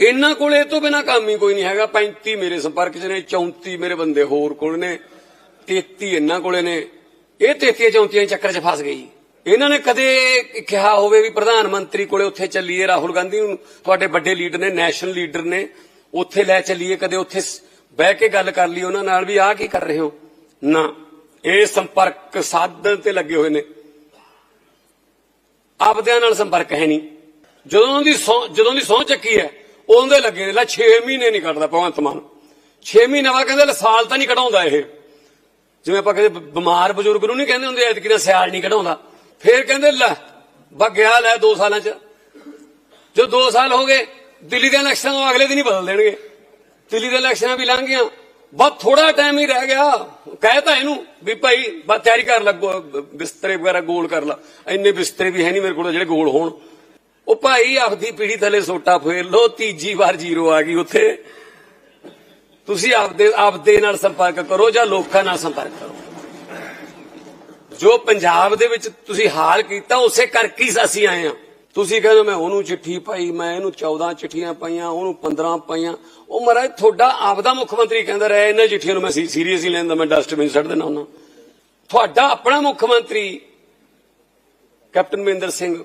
ਇਹਨਾਂ ਕੋਲ ਇਹ ਤੋਂ ਬਿਨਾ ਕੰਮ ਹੀ ਕੋਈ ਨਹੀਂ ਹੈਗਾ। 35 ਮੇਰੇ ਸੰਪਰਕ 'ਚ ਨੇ 34 ਮੇਰੇ ਬੰਦੇ ਹੋਰ ਕੋਲ ਨੇ 33 ਇਹਨਾਂ ਕੋਲੇ ਨੇ। ਇਹ 33 34 ਚੱਕਰ 'ਚ ਫਸ ਗਈ। ਇਹਨਾਂ ਨੇ ਕਦੇ ਕਿਹਾ ਹੋਵੇ ਵੀ ਪ੍ਰਧਾਨ ਮੰਤਰੀ ਕੋਲੇ ਉੱਥੇ ਚੱਲੀਏ, ਰਾਹੁਲ ਗਾਂਧੀ ਨੂੰ ਤੁਹਾਡੇ ਵੱਡੇ ਲੀਡਰ ਨੇ, ਨੈਸ਼ਨਲ ਲੀਡਰ ਨੇ। ਉੱਥੇ ਲੈ ਚੱਲੀਏ, ਕਦੇ ਉੱਥੇ ਬਹਿ ਕੇ ਗੱਲ ਕਰ ਲਈ ਉਹਨਾਂ ਨਾਲ ਵੀ ਆਹ ਕੀ ਕਰ ਰਹੇ ਹੋ? ਨਾ। ਇਹ ਸੰਪਰਕ ਸਾਧਨ ਤੇ ਲੱਗੇ ਹੋਏ ਨੇ। ਆਪਦਿਆਂ ਨਾਲ ਸੰਪਰਕ ਹੈ ਨਹੀਂ। ਜਦੋਂ ਦੀ ਸਹੁੰ- ਜਦੋਂ ਦੀ ਸਹੁੰ ਚੱਕੀ ਹੈ ਉਹਦੇ ਲੱਗੇ ਨੇ ਲੈ 6 ਮਹੀਨੇ ਨਹੀਂ ਕੱਢਦਾ ਭਗਵੰਤ ਮਾਨ। 6 ਮਹੀਨੇ ਬਾਅਦ ਕਹਿੰਦੇ ਲੈ ਸਾਲ ਤਾਂ ਨਹੀਂ ਕਢਾਉਂਦਾ ਇਹ। ਜਿਵੇਂ ਆਪਾਂ ਕਹਿੰਦੇ ਬਿਮਾਰ ਬਜ਼ੁਰਗ ਨੂੰ ਨਹੀਂ ਕਹਿੰਦੇ ਹੁੰਦੇ ਐਤਕੀ ਦਾ ਸਿਆਲ ਨਹੀਂ ਕਢਾਉਂਦਾ। ਫੇਰ ਕਹਿੰਦੇ ਲੈ ਬਗਿਆ ਲੈ 2 ਸਾਲਾਂ ਚ। ਜੋ 2 ਸਾਲ ਹੋ ਗਏ, ਦਿੱਲੀ ਦੇ ਇਲੈਕਸ਼ਨ ਤੋਂ ਅਗਲੇ ਦਿਨ ਹੀ ਬਦਲ ਦੇਣਗੇ। ਦਿੱਲੀ ਦੇ ਇਲੈਕਸ਼ਨਾਂ ਵੀ ਲੰਘ ਗਈਆਂ। ਬਸ ਥੋੜਾ ਟਾਈਮ ਹੀ ਰਹਿ ਗਿਆ। ਕਹਿਤਾ ਇਹਨੂੰ ਵੀ ਭਾਈ, ਬਸ ਤਿਆਰੀ ਕਰ ਲੱਗੋ ਬਿਸਤਰੇ ਵਗੈਰਾ ਗੋਲ ਕਰ ਲਾ। ਇੰਨੇ ਬਿਸਤਰੇ ਵੀ ਹੈ ਨਹੀਂ ਮੇਰੇ ਕੋਲ ਜਿਹੜੇ ਗੋਲ ਹੋਣ। ਉਹ ਭਾਈ ਆਪਦੀ ਪੀੜੀ ਥੱਲੇ ਸੋਟਾ ਫੇਰ ਲੋ ਤੀਜੀ ਵਾਰ ਜ਼ੀਰੋ ਆ ਗਈ ਉੱਥੇ। ਤੁਸੀਂ ਆਪਦੇ ਆਪਦੇ ਨਾਲ ਸੰਪਰਕ ਕਰੋ ਜਾਂ ਲੋਕਾਂ ਨਾਲ ਸੰਪਰਕ ਕਰੋ। ਜੋ ਪੰਜਾਬ ਦੇ ਵਿੱਚ ਤੁਸੀਂ ਹਾਲ ਕੀਤਾ, ਉਸੇ ਕਰਕੇ ਹੀ ਅਸੀਂ ਆਏ ਆ ਤੁਸੀਂ ਕਹਿੰਦੇ ਮੈਂ ਉਹਨੂੰ ਚਿੱਠੀ ਪਾਈ, ਮੈਂ ਇਹਨੂੰ 14 ਚਿੱਠੀਆਂ ਪਾਈਆਂ, ਉਹਨੂੰ 15 ਪਾਈਆਂ। ਉਹ ਮਹਾਰਾਜ, ਤੁਹਾਡਾ ਆਪਦਾ ਮੁੱਖ ਮੰਤਰੀ ਕਹਿੰਦਾ ਰਿਹਾ, ਇਹਨਾਂ ਚਿੱਠੀਆਂ ਨੂੰ ਮੈਂ ਸੀਰੀਅਸਲੀ ਲੈਂਦਾ ਮੈਂ ਡਸਟਬਿਨ ਛੱਡ ਦੇਣਾ ਉਹਨਾਂ ਤੁਹਾਡਾ ਆਪਣਾ ਮੁੱਖ ਮੰਤਰੀ, ਕੈਪਟਨ ਮਹਿੰਦਰ ਸਿੰਘ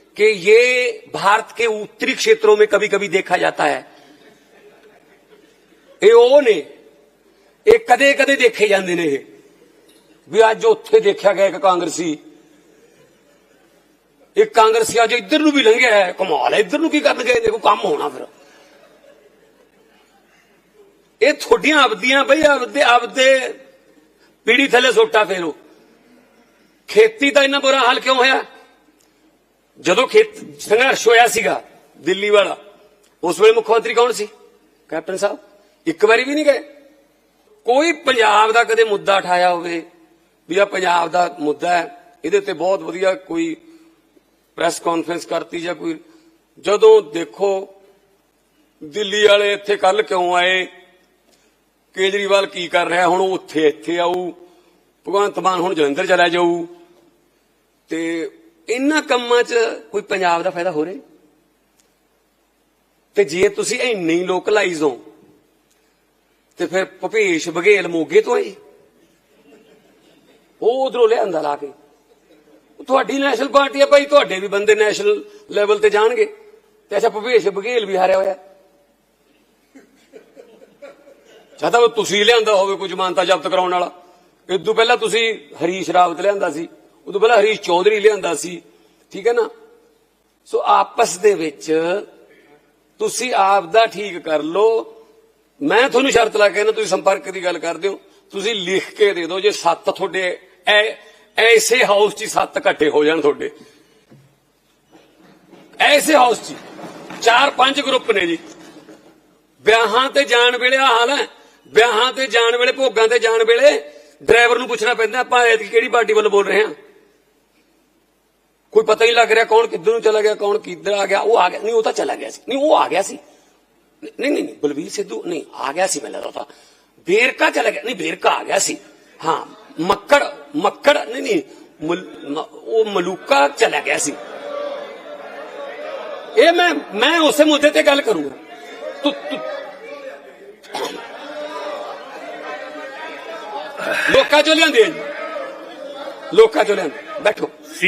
कि ये भारत के उत्तरी क्षेत्रों में कभी कभी देखा जाता है ਇਹ ਉਹ ਨੇ ਇਹ ਕਦੇ ਕਦੇ ਦੇਖੇ ਜਾਂਦੇ ਨੇ ਇਹ ਵੀ ਅੱਜ ਉੱਥੇ ਦੇਖਿਆ ਗਿਆ ਇੱਕ ਕਾਂਗਰਸੀ ਇੱਕ ਕਾਂਗਰਸੀ ਅੱਜ ਇੱਧਰ ਨੂੰ ਵੀ ਲੰਘਿਆ ਹੈ ਕਮਾਲ ਹੈ ਇੱਧਰ ਨੂੰ ਕੀ ਕਰਨ ਗਏ ਦੇਖੋ ਕੰਮ ਹੋਣਾ ਫਿਰ ਇਹ ਤੁਹਾਡੀਆਂ ਆਪਦੀਆਂ ਬਈ ਆਪਦੇ ਆਪਦੇ ਪੀੜੀ ਥੱਲੇ ਸੋਟਾ ਫੇਰੋ ਖੇਤੀ ਦਾ ਇੰਨਾ ਬੁਰਾ ਹਾਲ ਕਿਉਂ ਹੋਇਆ ਜਦੋਂ ਖੇਤ ਸੰਘਰਸ਼ ਹੋਇਆ ਸੀਗਾ, ਦਿੱਲੀ ਵਾਲਾ, ਉਸ ਵੇਲੇ ਮੁੱਖ ਮੰਤਰੀ ਕੌਣ ਸੀ? ਕੈਪਟਨ ਸਾਹਿਬ। ਇੱਕ ਵਾਰੀ ਵੀ ਨਹੀਂ ਗਏ। ਕੋਈ ਪੰਜਾਬ ਦਾ ਕਦੇ ਮੁੱਦਾ ਉਠਾਇਆ ਹੋਵੇ, ਵੀ ਆ ਪੰਜਾਬ ਦਾ ਮੁੱਦਾ ਹੈ, ਇਹਦੇ ਤੇ ਬਹੁਤ ਵਧੀਆ ਕੋਈ ਪ੍ਰੈਸ ਕਾਨਫਰੰਸ ਕਰਤੀ ਜਾਂ ਕੋਈ, ਜਦੋਂ ਦੇਖੋ, ਦਿੱਲੀ ਵਾਲੇ ਇੱਥੇ ਕੱਲ ਕਿਉਂ ਆਏ? ਕੇਜਰੀਵਾਲ ਕੀ ਕਰ ਰਿਹਾ? ਹੁਣ ਉਹ ਉੱਥੇ ਇੱਥੇ ਆਊ। ਭਗਵੰਤ ਮਾਨ ਹੁਣ ਜਲੰਧਰ ਚਲਾ ਜਾਊ। ਤੇ ਇਹਨਾਂ ਕੰਮਾਂ 'ਚ ਕੋਈ ਪੰਜਾਬ ਦਾ ਫਾਇਦਾ ਹੋ ਰਿਹਾ ਤੇ ਜੇ ਤੁਸੀਂ ਇੰਨੇ ਹੀ ਲੋਕਲਾਈਜ਼ ਹੋ, ਤੇ ਫਿਰ ਭੁਪੇਸ਼ ਬਘੇਲ ਮੋਗੇ ਤੋਂ ਆਏ। ਉਹ ਉਧਰੋਂ ਲਿਆਂਦਾ ਲਾ ਕੇ। ਤੁਹਾਡੀ ਨੈਸ਼ਨਲ ਪਾਰਟੀ ਆ ਭਾਈ, ਤੁਹਾਡੇ ਵੀ ਬੰਦੇ ਨੈਸ਼ਨਲ ਲੈਵਲ ਤੇ ਜਾਣਗੇ। ਤੇ ਅੱਛਾ, ਭੁਪੇਸ਼ ਬਘੇਲ ਵੀ ਹਾਰਿਆ ਹੋਇਆ। ਚਾਹਤਾ ਉਹ ਤੁਸੀਂ ਲਿਆਂਦਾ ਹੋਵੇ ਕੁਝ ਮਾਨਤਾ ਜ਼ਬਤ ਕਰਾਉਣ ਵਾਲਾ। ਇਦੋਂ ਪਹਿਲਾਂ ਤੁਸੀਂ ਹਰੀਸ਼ ਰਾਵਤ ਲਿਆਂਦਾ ਸੀ। ਉਦੋਂ ਪਹਿਲਾਂ ਹਰੀਸ਼ ਚੌਧਰੀ ਲਿਆਂਦਾ ਸੀ, ਠੀਕ ਹੈ ਨਾ? ਸੋ ਆਪਸ ਦੇ ਵਿੱਚ ਤੁਸੀਂ ਆਪ ਦਾ ਠੀਕ ਕਰ ਲਓ। ਮੈਂ ਤੁਹਾਨੂੰ ਸ਼ਰਤ ਲਾ ਕੇ ਨਾ ਤੁਸੀਂ ਸੰਪਰਕ ਦੀ ਗੱਲ ਕਰਦੇ ਹੋ। ਤੁਸੀਂ ਲਿਖ ਕੇ ਦੇ ਦਿਓ ਜੇ ਸੱਤ ਤੁਹਾਡੇ, ਐ- ਐਸੇ ਹਾਊਸ 'ਚ ਹੀ ਸੱਤ ਇਕੱਠੇ ਹੋ ਜਾਣ ਤੁਹਾਡੇ। ਐਸੇ ਹਾਊਸ 'ਚ ਚਾਰ ਪੰਜ ਗਰੁੱਪ ਨੇ ਜੀ। ਵਿਆਹਾਂ ਤੇ ਜਾਣ ਵੇਲੇ ਆ ਹਾਲ ਹੈ। ਵਿਆਹਾਂ ਤੇ ਜਾਣ ਵੇਲੇ, ਭੋਗਾਂ ਤੇ ਜਾਣ ਵੇਲੇ ਡਰਾਈਵਰ ਨੂੰ ਪੁੱਛਣਾ ਪੈਂਦਾ, ਆਪਾਂ ਐਤਕੀ ਕਿਹੜੀ ਪਾਰਟੀ ਵੱਲੋਂ ਬੋਲ ਰਹੇ ਹਾਂ? ਕੋਈ ਪਤਾ ਹੀ ਲੱਗ ਰਿਹਾ ਕੌਣ ਕਿੱਧਰ ਨੂੰ ਚਲਾ ਗਿਆ ਕੌਣ ਕਿੱਧਰ ਆ ਗਿਆ ਉਹ ਆ ਗਿਆ ਨਹੀਂ ਉਹ ਤਾਂ ਚਲਾ ਗਿਆ ਸੀ ਨਹੀਂ ਉਹ ਆ ਗਿਆ ਸੀ ਨਹੀਂ ਨਹੀਂ ਨਹੀਂ ਬਲਵੀਰ ਸਿੱਧੂ ਨਹੀਂ ਆ ਗਿਆ ਸੀ ਮੈਨੂੰ ਲੱਗਦਾ ਤਾਂ ਬੇਰਕਾ ਚਲਾ ਗਿਆ ਨਹੀਂ ਬੇਰਕਾ ਆ ਗਿਆ ਸੀ ਹਾਂ ਮੱਕੜ ਮੱਕੜ ਨਹੀਂ ਨਹੀਂ ਮੁਲ- ਮ- ਉਹ ਮਲੂਕਾ ਚਲਾ ਗਿਆ ਸੀ ਇਹ ਮੈਂ ਮੈਂ ਉਸੇ ਮੁੱਦੇ ਤੇ ਗੱਲ ਕਰੂੰਗਾ ਤੂੰ ਤੂੰ ਲੋਕਾਂ ਚੋਂ ਲਿਆਂਦੇ ਆ ਜੀ ਲੋਕਾਂ ਚੋਂ ਲਿਆਂਦੇ ਬੈਠੋ